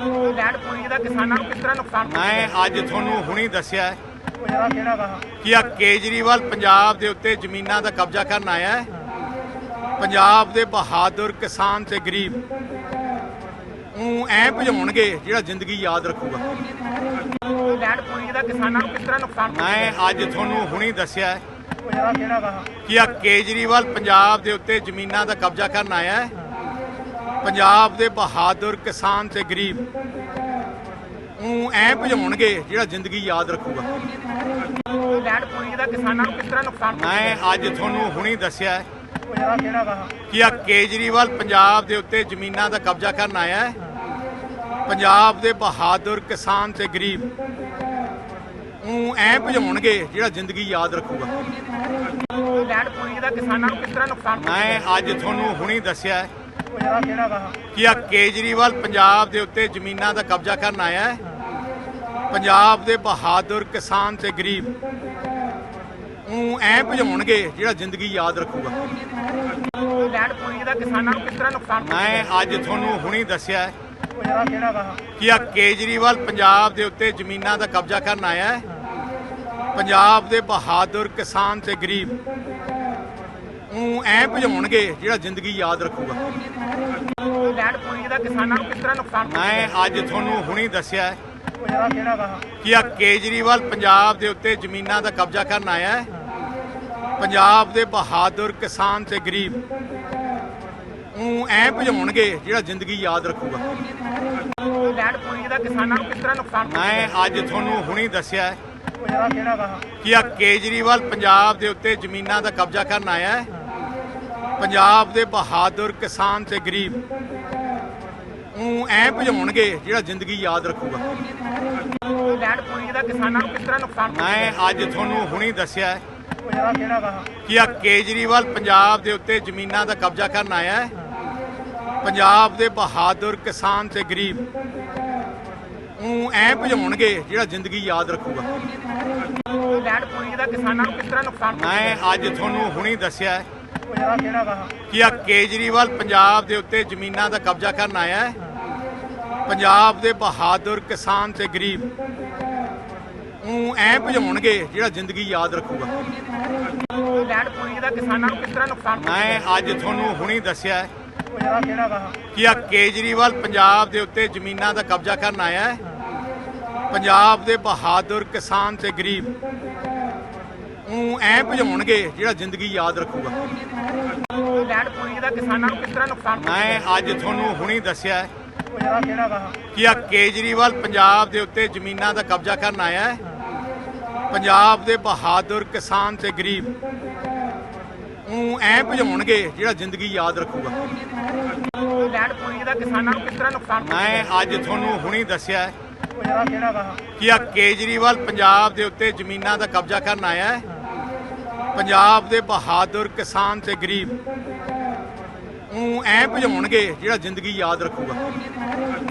Land pooling ਦਾ ਕਿਸਾਨਾਂ ਨੂੰ ਕਿਸ ਤਰ੍ਹਾਂ ਨੁਕਸਾਨ ਮੈਂ ਅੱਜ ਤੁਹਾਨੂੰ ਹੁਣੀ ਦੱਸਿਆ ਹੈ ਕਿ ਆ ਕੇਜਰੀਵਾਲ ਪੰਜਾਬ ਦੇ ਉੱਤੇ ਜ਼ਮੀਨਾਂ ਦਾ ਕਬਜ਼ਾ ਕਰਨ ਆਇਆ ਹੈ। ਪੰਜਾਬ ਦੇ ਬਹਾਦਰ ਕਿਸਾਨ ਤੇ ਗਰੀਬ ਉਹ ਐ ਭਜਾਉਣਗੇ ਜਿਹੜਾ ਜ਼ਿੰਦਗੀ ਯਾਦ ਰੱਖੂਗਾ। ਲੈਂਡ ਪੂਲਿੰਗ ਦਾ ਕਿਸਾਨਾਂ ਨੂੰ ਕਿਸ ਤਰ੍ਹਾਂ ਨੁਕਸਾਨ ਮੈਂ ਅੱਜ ਤੁਹਾਨੂੰ ਹੁਣੀ ਦੱਸਿਆ ਹੈ ਕਿ ਆ ਕੇਜਰੀਵਾਲ ਪੰਜਾਬ ਦੇ ਉੱਤੇ ਜ਼ਮੀਨਾਂ ਦਾ ਕਬਜ਼ਾ ਕਰਨ ਆਇਆ ਹੈ। ਪੰਜਾਬ ਦੇ ਬਹਾਦਰ ਕਿਸਾਨ ਤੇ ਗਰੀਬ ਉਹ ਐ ਭਜਾਉਣਗੇ ਜਿਹੜਾ ਜ਼ਿੰਦਗੀ ਯਾਦ ਰੱਖੂਗਾ। ਲੈਂਡ ਪੂਲਿੰਗ ਦਾ ਕਿਸਾਨਾਂ ਨੂੰ ਕਿਸ ਤਰ੍ਹਾਂ ਨੁਕਸਾਨ ਮੈਂ ਅੱਜ ਤੁਹਾਨੂੰ ਹੁਣੀ ਦੱਸਿਆ ਕਿ ਆ ਕੇਜਰੀਵਾਲ ਪੰਜਾਬ ਦੇ ਉੱਤੇ ਜ਼ਮੀਨਾਂ ਦਾ ਕਬਜ਼ਾ ਕਰਨ ਆਇਆ ਹੈ। ਪੰਜਾਬ ਦੇ ਬਹਾਦਰ ਕਿਸਾਨ ਤੇ ਗਰੀਬ ਉਹ ਐ ਭਜਾਉਣਗੇ ਜਿਹੜਾ ਜ਼ਿੰਦਗੀ ਯਾਦ ਰੱਖੂਗਾ। ਲੈਂਡ ਪੂਲਿੰਗ ਦਾ ਕਿਸਾਨਾਂ ਨੂੰ ਕਿਸ ਤਰ੍ਹਾਂ ਨੁਕਸਾਨ ਮੈਂ ਅੱਜ ਤੁਹਾਨੂੰ ਹੁਣੀ ਦੱਸਿਆ ਕਿ ਆ, ਕੇਜਰੀਵਾਲ ਪੰਜਾਬ ਦੇ ਉੱਤੇ ਜ਼ਮੀਨਾਂ ਦਾ ਕਬਜ਼ਾ ਕਰਨ ਆਇਆ ਹੈ? ਪੰਜਾਬ ਦੇ ਬਹਾਦਰ ਕਿਸਾਨ ਤੇ ਗਰੀਬ। ਉਹ ਐ ਭਜਾਉਣਗੇ ਜਿਹੜਾ ਜ਼ਿੰਦਗੀ ਯਾਦ ਰੱਖੂਗਾ। ਲੈਂਡ ਪੂਲਿੰਗ ਦਾ ਕਿਸਾਨਾਂ ਨੂੰ ਕਿਸ ਤਰ੍ਹਾਂ ਨੁਕਸਾਨ ਮੈਂ ਅੱਜ ਤੁਹਾਨੂੰ ਹੁਣੀ ਦੱਸਿਆ ਕਿ ਆ, ਕੇਜਰੀਵਾਲ ਪੰਜਾਬ ਦੇ ਉੱਤੇ ਜ਼ਮੀਨਾਂ ਦਾ ਕਬਜ਼ਾ ਕਰਨ ਆਇਆ ਹੈ। ਪੰਜਾਬ ਦੇ ਬਹਾਦਰ ਕਿਸਾਨ ਤੇ ਗਰੀਬ। ਉਹ ਐ ਭਜਾਉਣਗੇ ਜਿਹੜਾ ਜ਼ਿੰਦਗੀ ਯਾਦ ਰੱਖੂਗਾ। ਲੈਂਡ ਪੂਲਿੰਗ ਦਾ ਕਿਸਾਨਾਂ ਨੂੰ ਕਿਸ ਤਰ੍ਹਾਂ ਨੁਕਸਾਨ ਮੈਂ ਅੱਜ ਤੁਹਾਨੂੰ ਹੁਣੀ ਦੱਸਿਆ ਹੈ ਕਿ ਆ ਕੇਜਰੀਵਾਲ ਪੰਜਾਬ ਦੇ ਉੱਤੇ ਜ਼ਮੀਨਾਂ ਦਾ ਕਬਜ਼ਾ ਕਰਨ ਆਇਆ ਹੈ। ਪੰਜਾਬ ਦੇ ਬਹਾਦਰ ਕਿਸਾਨ ਤੇ ਗਰੀਬ। ਉਹ ਐ ਭਜਾਉਣਗੇ ਜਿਹੜਾ ਜ਼ਿੰਦਗੀ ਯਾਦ ਰੱਖੂਗਾ। ਲੈਂਡ ਪੂਲਿੰਗ ਦਾ ਕਿਸਾਨਾਂ ਨੂੰ ਕਿਸ ਤਰ੍ਹਾਂ ਨੁਕਸਾਨ ਮੈਂ ਅੱਜ ਤੁਹਾਨੂੰ ਹੁਣੀ ਦੱਸਿਆ ਹੈ ਕਿ ਆ ਕੇਜਰੀਵਾਲ ਪੰਜਾਬ ਦੇ ਉੱਤੇ ਜ਼ਮੀਨਾਂ ਦਾ ਕਬਜ਼ਾ ਕਰਨ ਆਇਆ ਹੈ। ਪੰਜਾਬ ਦੇ ਬਹਾਦਰ ਕਿਸਾਨ ਤੇ ਗਰੀਬ। ਉਹ ਐ ਭਜਾਉਣਗੇ ਜਿਹੜਾ ਜ਼ਿੰਦਗੀ ਯਾਦ ਰੱਖੂਗਾ। ਲੈਂਡ ਪੂਲਿੰਗ ਦਾ ਕਿਸਾਨਾਂ ਨੂੰ ਕਿਸ ਤਰ੍ਹਾਂ ਨੁਕਸਾਨ ਮੈਂ ਅੱਜ ਤੁਹਾਨੂੰ ਹੁਣੀ ਦੱਸਿਆ ਕਿ ਆ ਕੇਜਰੀਵਾਲ ਪੰਜਾਬ ਦੇ ਉੱਤੇ ਜ਼ਮੀਨਾਂ ਦਾ ਕਬਜ਼ਾ ਕਰਨ ਆਇਆ ਹੈ। ਪੰਜਾਬ ਦੇ ਬਹਾਦਰ ਕਿਸਾਨ ਤੇ ਗਰੀਬ। ਉਹ ਐ ਭਜਾਉਣਗੇ ਜਿਹੜਾ ਜ਼ਿੰਦਗੀ ਯਾਦ ਰੱਖੂਗਾ। ਲੈਂਡ ਪੂਲਿੰਗ ਦਾ ਕਿਸਾਨਾਂ ਨੂੰ ਕਿਸ ਤਰ੍ਹਾਂ ਨੁਕਸਾਨ ਮੈਂ ਅੱਜ ਤੁਹਾਨੂੰ ਹੁਣੀ ਦੱਸਿਆ ਕਿ ਆ ਕੇਜਰੀਵਾਲ ਪੰਜਾਬ ਦੇ ਉੱਤੇ ਜ਼ਮੀਨਾਂ ਦਾ ਕਬਜ਼ਾ ਕਰਨ ਆਇਆ ਹੈ। ਪੰਜਾਬ ਦੇ ਬਹਾਦਰ ਕਿਸਾਨ ਤੇ ਗਰੀਬ ਉਹ ਐ ਭਜਾਉਣਗੇ ਜਿਹੜਾ ਜ਼ਿੰਦਗੀ ਯਾਦ ਰੱਖੂਗਾ। ਲੈਂਡ ਪੂਲਿੰਗ ਦਾ ਕਿਸਾਨਾਂ ਨੂੰ ਕਿਸ ਤਰ੍ਹਾਂ ਨੁਕਸਾਨ ਮੈਂ ਅੱਜ ਤੁਹਾਨੂੰ ਹੁਣੀ ਦੱਸਿਆ ਕਿ ਆ ਕੇਜਰੀਵਾਲ ਪੰਜਾਬ ਦੇ ਉੱਤੇ ਜ਼ਮੀਨਾਂ ਦਾ ਕਬਜ਼ਾ ਕਰਨ ਆਇਆ ਹੈ। ਪੰਜਾਬ ਦੇ ਬਹਾਦਰ ਕਿਸਾਨ ਤੇ ਗਰੀਬ ਉਹ ਐ ਭਜਾਉਣਗੇ ਜਿਹੜਾ ਜ਼ਿੰਦਗੀ ਯਾਦ ਰੱਖੂਗਾ। ਲੈਂਡ ਪੂਲਿੰਗ ਦਾ ਕਿਸਾਨਾਂ ਨੂੰ ਕਿਸ ਤਰ੍ਹਾਂ ਨੁਕਸਾਨ ਮੈਂ ਅੱਜ ਤੁਹਾਨੂੰ ਹੁਣੀ ਦੱਸਿਆ ਕਿ ਆ ਕੇਜਰੀਵਾਲ ਪੰਜਾਬ ਦੇ ਉੱਤੇ ਜ਼ਮੀਨਾਂ ਦਾ ਕਬਜ਼ਾ ਕਰਨ ਆਇਆ ਹੈ। ਪੰਜਾਬ ਦੇ ਬਹਾਦਰ ਕਿਸਾਨ ਤੇ ਗਰੀਬ ਉਹ ਐ ਭਜਾਉਣਗੇ ਜਿਹੜਾ ਜ਼ਿੰਦਗੀ ਯਾਦ ਰੱਖੂਗਾ। ਲੈਂਡ ਪੂਲਿੰਗ ਦਾ ਕਿਸਾਨਾਂ ਨੂੰ ਕਿਸ ਤਰ੍ਹਾਂ ਨੁਕਸਾਨ ਮੈਂ ਅੱਜ ਤੁਹਾਨੂੰ ਹੁਣੀ ਦੱਸਿਆ ਕਿ ਆ ਕੇਜਰੀਵਾਲ ਪੰਜਾਬ ਦੇ ਉੱਤੇ ਜ਼ਮੀਨਾਂ ਦਾ ਕਬਜ਼ਾ ਕਰਨ ਆਇਆ ਹੈ। ਪੰਜਾਬ ਦੇ ਬਹਾਦਰ ਕਿਸਾਨ ਤੇ ਗਰੀਬ। ਉਹ ਐ ਭਜਾਉਣਗੇ ਜਿਹੜਾ ਜ਼ਿੰਦਗੀ ਯਾਦ ਰੱਖੂਗਾ।